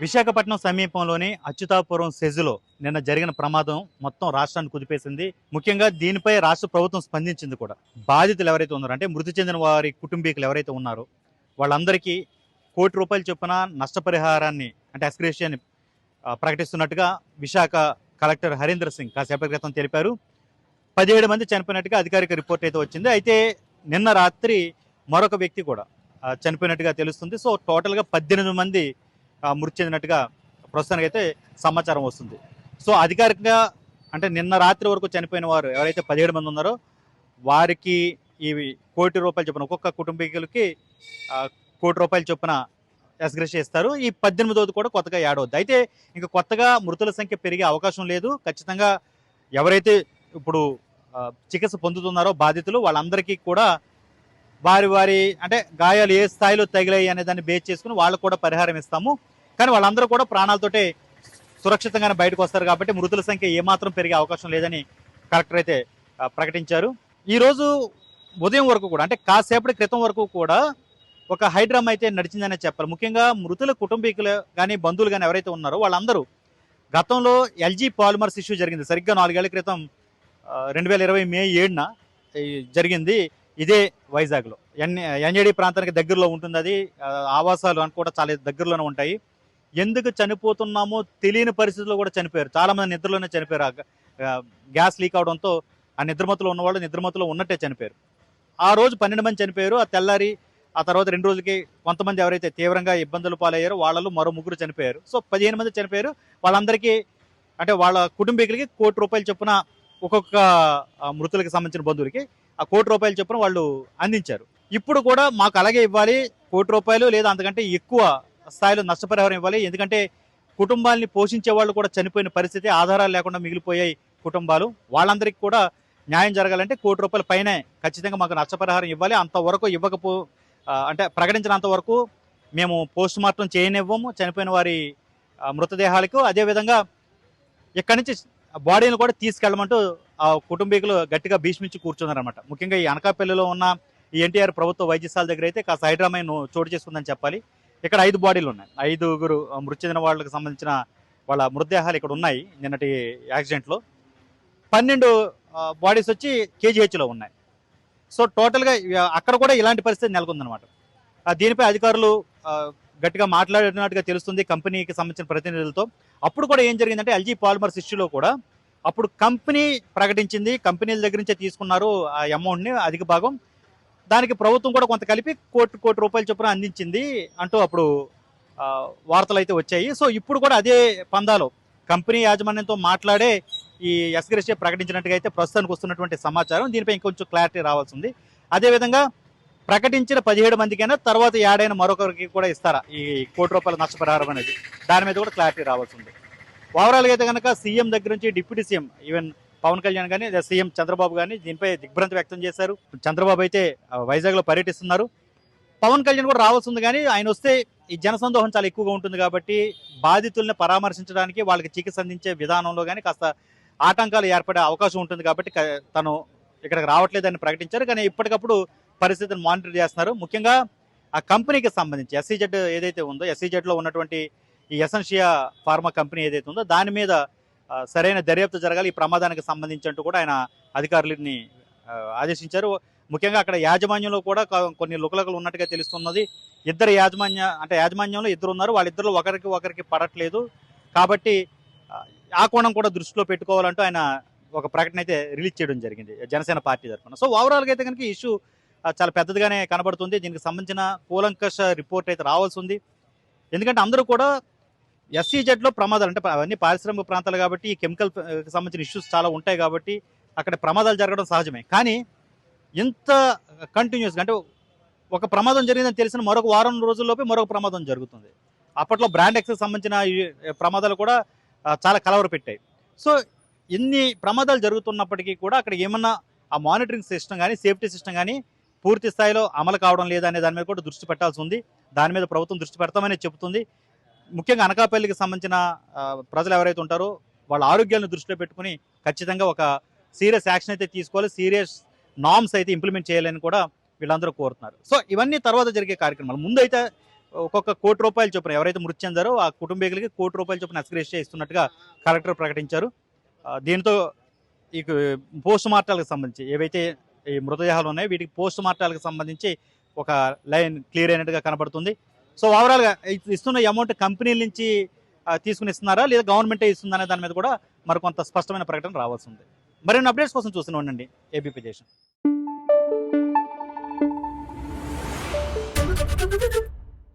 విశాఖపట్నం సమీపంలోని అచ్యుతాపురం సెజులో నిన్న జరిగిన ప్రమాదం మొత్తం రాష్ట్రాన్ని కుదిపేసింది. ముఖ్యంగా దీనిపై రాష్ట్ర ప్రభుత్వం స్పందించింది కూడా. బాధితులు ఎవరైతే ఉన్నారో అంటే మృతి చెందిన వారి కుటుంబీకులు ఎవరైతే ఉన్నారో వాళ్ళందరికీ కోటి రూపాయలు చొప్పున నష్టపరిహారాన్ని అంటే ఎస్క్రేషియన్ ప్రకటిస్తున్నట్టుగా విశాఖ కలెక్టర్ హరీందర్ సింగ్ కాసేపటి క్రితం తెలిపారు. పదిహేడు మంది చనిపోయినట్టుగా అధికారిక రిపోర్ట్ అయితే వచ్చింది. అయితే నిన్న రాత్రి మరొక వ్యక్తి కూడా చనిపోయినట్టుగా తెలుస్తుంది. సో టోటల్గా పద్దెనిమిది మంది మృతి చెందినట్టుగా ప్రస్తుతానికి అయితే సమాచారం వస్తుంది. సో అధికారికంగా అంటే నిన్న రాత్రి వరకు చనిపోయిన వారు ఎవరైతే పదిహేడు మంది ఉన్నారో వారికి ఇవి కోటి రూపాయలు చొప్పున ఒక్కొక్క కుటుంబీకులకి కోటి రూపాయలు చొప్పున ఎస్గ్రెస్ చేస్తారు. ఈ పద్దెనిమిదోది కూడా కొత్తగా యాడ్ అవుద్ది. అయితే ఇంకా కొత్తగా మృతుల సంఖ్య పెరిగే అవకాశం లేదు. ఖచ్చితంగా ఎవరైతే ఇప్పుడు చికిత్స పొందుతున్నారో బాధితులు వాళ్ళందరికీ కూడా వారి వారి అంటే గాయాలు ఏ స్థాయిలో తగిలాయి అనే దాన్ని బేస్ చేసుకుని వాళ్ళకు కూడా పరిహారం ఇస్తాము. కానీ వాళ్ళందరూ కూడా ప్రాణాలతోటే సురక్షితంగానే బయటకు వస్తారు కాబట్టి మృతుల సంఖ్య ఏమాత్రం పెరిగే అవకాశం లేదని కలెక్టర్ అయితే ప్రకటించారు. ఈరోజు ఉదయం వరకు కూడా అంటే కాసేపటి క్రితం వరకు కూడా ఒక హైడ్రామా అయితే నడిచిందనే చెప్పాలి. ముఖ్యంగా మృతుల కుటుంబీకులు కానీ బంధువులు కానీ ఎవరైతే ఉన్నారో వాళ్ళందరూ గతంలో ఎల్జీ పాలిమర్స్ ఇష్యూ జరిగింది. సరిగ్గా నాలుగేళ్ళ క్రితం రెండు వేల ఇరవై మే ఏడున జరిగింది. ఇదే వైజాగ్లో. ఎన్ ఎన్ఏడి ప్రాంతానికి దగ్గరలో ఉంటుంది అది. ఆవాసాలు అని కూడా చాలా దగ్గరలోనే ఉంటాయి. ఎందుకు చనిపోతున్నామో తెలియని పరిస్థితుల్లో కూడా చనిపోయారు. చాలామంది నిద్రలోనే చనిపోయారు. గ్యాస్ లీక్ అవడంతో ఆ నిద్రమతులు ఉన్నవాళ్ళు నిద్రమతులో ఉన్నట్టే చనిపోయారు. ఆ రోజు పన్నెండు మంది చనిపోయారు. ఆ తెల్లారి ఆ తర్వాత రెండు రోజులకి కొంతమంది ఎవరైతే తీవ్రంగా ఇబ్బందులు పాలయ్యారో వాళ్ళలో మరో ముగ్గురు చనిపోయారు. సో పదిహేను మంది చనిపోయారు. వాళ్ళందరికీ అంటే వాళ్ళ కుటుంబీకులకి కోటి రూపాయలు చొప్పున ఒక్కొక్క మృతులకు మృతులకి సంబంధించిన బంధువులకి ఆ కోటి రూపాయలు చొప్పున వాళ్ళు అందించారు. ఇప్పుడు కూడా మాకు అలాగే ఇవ్వాలి. కోటి రూపాయలు లేదా అంతకంటే ఎక్కువ స్థాయిలో నష్టపరిహారం ఇవ్వాలి. ఎందుకంటే కుటుంబాలని పోషించే వాళ్ళు కూడా చనిపోయిన పరిస్థితి ఆధారాలు లేకుండా మిగిలిపోయాయి కుటుంబాలు. వాళ్ళందరికీ కూడా న్యాయం జరగాలంటే కోటి రూపాయల పైనే ఖచ్చితంగా మాకు నష్టపరిహారం ఇవ్వాలి. అంతవరకు ఇవ్వకపో అంటే ప్రకటించినంత వరకు మేము పోస్ట్ మార్టం చేయనివ్వము. చనిపోయిన వారి మృతదేహాలకు అదేవిధంగా ఇక్కడి నుంచి బాడీని కూడా తీసుకెళ్ళమంటూ ఆ కుటుంబీకులు గట్టిగా భీష్మించి కూర్చున్నారనమాట ముఖ్యంగా ఈ అనకాపల్లిలో ఉన్న ఈ ఎన్టీఆర్ ప్రభుత్వ వైద్యశాల దగ్గర అయితే కాస్త హైడ్రామైన్ చోటు చేసుకుందని చెప్పాలి. ఇక్కడ ఐదు బాడీలు ఉన్నాయి. ఐదుగురు మృతి చెందిన వాళ్ళకి సంబంధించిన వాళ్ళ మృతదేహాలు ఇక్కడ ఉన్నాయి నిన్నటి యాక్సిడెంట్లో. పన్నెండు బాడీస్ వచ్చి కేజీహెచ్లో ఉన్నాయి. సో టోటల్గా అక్కడ కూడా ఇలాంటి పరిస్థితి నెలకొందనమాట దీనిపై అధికారులు గట్టిగా మాట్లాడినట్టుగా తెలుస్తుంది కంపెనీకి సంబంధించిన ప్రతినిధులతో. అప్పుడు కూడా ఏం జరిగిందంటే ఎల్జీ పాలిమర్స్ ఇష్యూలో కూడా అప్పుడు కంపెనీ ప్రకటించింది కంపెనీల దగ్గర నుంచే తీసుకున్నారు ఆ అమౌంట్ని అధిక భాగం. దానికి ప్రభుత్వం కూడా కొంత కలిపి కోటి కోటి రూపాయల చొప్పున అందించింది అంటూ అప్పుడు వార్తలు అయితే వచ్చాయి. సో ఇప్పుడు కూడా అదే పందాలో కంపెనీ యాజమాన్యంతో మాట్లాడే ఈ ఎస్గ్రెస్ఏ ప్రకటించినట్టుగా అయితే ప్రస్తుతానికి వస్తున్నటువంటి సమాచారం. దీనిపై ఇంకొంచెం క్లారిటీ రావాల్సి ఉంది అదేవిధంగా ప్రకటించిన పదిహేడు మందికైనా తర్వాత యాడైన మరొకరికి కూడా ఇస్తారా? ఈ కోటి రూపాయల నష్టపరిహారం అనేది. దాని మీద కూడా క్లారిటీ రావాల్సి ఉంది ఓవరాల్గా అయితే కనుక సీఎం దగ్గర నుంచి deputy CM even Pawan Kalyan కానీ సీఎం చంద్రబాబు కానీ దీనిపై దిగ్భ్రాంతి వ్యక్తం చేశారు. చంద్రబాబు అయితే వైజాగ్లో పర్యటిస్తున్నారు. పవన్ కళ్యాణ్ కూడా రావాల్సి ఉంది కానీ ఆయన వస్తే ఈ జనసందోహం చాలా ఎక్కువగా ఉంటుంది కాబట్టి బాధితుల్ని పరామర్శించడానికి వాళ్ళకి చికిత్స అందించే విధానంలో కానీ కాస్త ఆటంకాలు ఏర్పడే అవకాశం ఉంటుంది కాబట్టి తను ఇక్కడికి రావట్లేదని ప్రకటించారు. కానీ ఇప్పటికప్పుడు పరిస్థితిని మానిటర్ చేస్తున్నారు. ముఖ్యంగా ఆ కంపెనీకి సంబంధించి ఎస్సీజెడ్ ఏదైతే ఉందో ఎస్సీజెడ్లో ఉన్నటువంటి ఈ ఎసెన్షియా ఫార్మా కంపెనీ ఏదైతే ఉందో దాని మీద సరైన దర్యాప్తు జరగాలి ఈ ప్రమాదానికి సంబంధించి అంటూ కూడా ఆయన అధికారులని ఆదేశించారు. ముఖ్యంగా అక్కడ యాజమాన్యంలో కూడా కొన్ని లుకలకలు ఉన్నట్టుగా తెలుస్తున్నది. ఇద్దరు యాజమాన్య అంటే యాజమాన్యంలో ఇద్దరు ఉన్నారు వాళ్ళిద్దరు ఒకరికి ఒకరికి పడట్లేదు. కాబట్టి ఆ, ఆ కోణం కూడా దృష్టిలో పెట్టుకోవాలంటూ ఆయన ఒక ప్రకటన అయితే రిలీజ్ చేయడం జరిగింది జనసేన పార్టీ తరఫున. సో ఓవరాల్గా అయితే కనుక ఇష్యూ చాలా పెద్దదిగానే కనబడుతుంది. దీనికి సంబంధించిన కూలంకష రిపోర్ట్ అయితే రావాల్సి ఉంది. ఎందుకంటే అందరూ కూడా ఎస్సీజెడ్లో ప్రమాదాలు అంటే అవన్నీ పారిశ్రామిక ప్రాంతాలు కాబట్టి ఈ కెమికల్ సంబంధించిన ఇష్యూస్ చాలా ఉంటాయి కాబట్టి అక్కడ ప్రమాదాలు జరగడం సహజమే. కానీ ఇంత కంటిన్యూస్గా అంటే ఒక ప్రమాదం జరిగిందని తెలిసిన మరొక వారం రోజుల్లోపే మరొక ప్రమాదం జరుగుతుంది. అప్పట్లో బ్రాండ్ ఎక్స్కి సంబంధించిన ప్రమాదాలు కూడా చాలా కలవర పెట్టాయి. సో ఇన్ని ప్రమాదాలు జరుగుతున్నప్పటికీ కూడా అక్కడ ఏమన్నా ఆ మానిటరింగ్ సిస్టమ్ కానీ సేఫ్టీ సిస్టమ్ కానీ పూర్తి స్థాయిలో అమలు కావడం లేదా అనే దాని మీద కూడా దృష్టి పెట్టాల్సి ఉంది. దాని మీద ప్రభుత్వం దృష్టి పెడతామని చెబుతుంది. ముఖ్యంగా అనకాపల్లికి సంబంధించిన ప్రజలు ఎవరైతే ఉంటారో వాళ్ళ ఆరోగ్యాలను దృష్టిలో పెట్టుకుని ఖచ్చితంగా ఒక సీరియస్ యాక్షన్ అయితే తీసుకోవాలి. సీరియస్ నామ్స్ అయితే ఇంప్లిమెంట్ చేయాలని కూడా వీళ్ళందరూ కోరుతున్నారు. సో ఇవన్నీ తర్వాత జరిగే కార్యక్రమాలు. ముందైతే ఒక్కొక్క కోటి రూపాయలు చొప్పున ఎవరైతే మృతి చెందారో ఆ కుటుంబీకులకి కోటి రూపాయల చొప్పున ఎక్స్గ్రేస్ ఇస్తున్నట్టుగా కలెక్టర్ ప్రకటించారు. దీంతో ఈ పోస్ట్ మార్టాలకు సంబంధించి ఏవైతే ఈ మృతదేహాలు ఉన్నాయో వీటికి పోస్ట్ మార్టాలకు సంబంధించి ఒక లైన్ క్లియర్ అయినట్టుగా కనబడుతుంది. సో ఓవరాల్గా ఇస్తున్న అమౌంట్ కంపెనీల నుంచి తీసుకుని ఇస్తున్నారా? లేదా గవర్నమెంటే ఇస్తుందా దాని మీద కూడా మరి కొంత స్పష్టమైన ప్రకటన రావాల్సి ఉంది. మరిన్ని అప్డేట్స్ కోసం చూస్తూనే ఉండండి ఏబీపీ దేశం Thank you.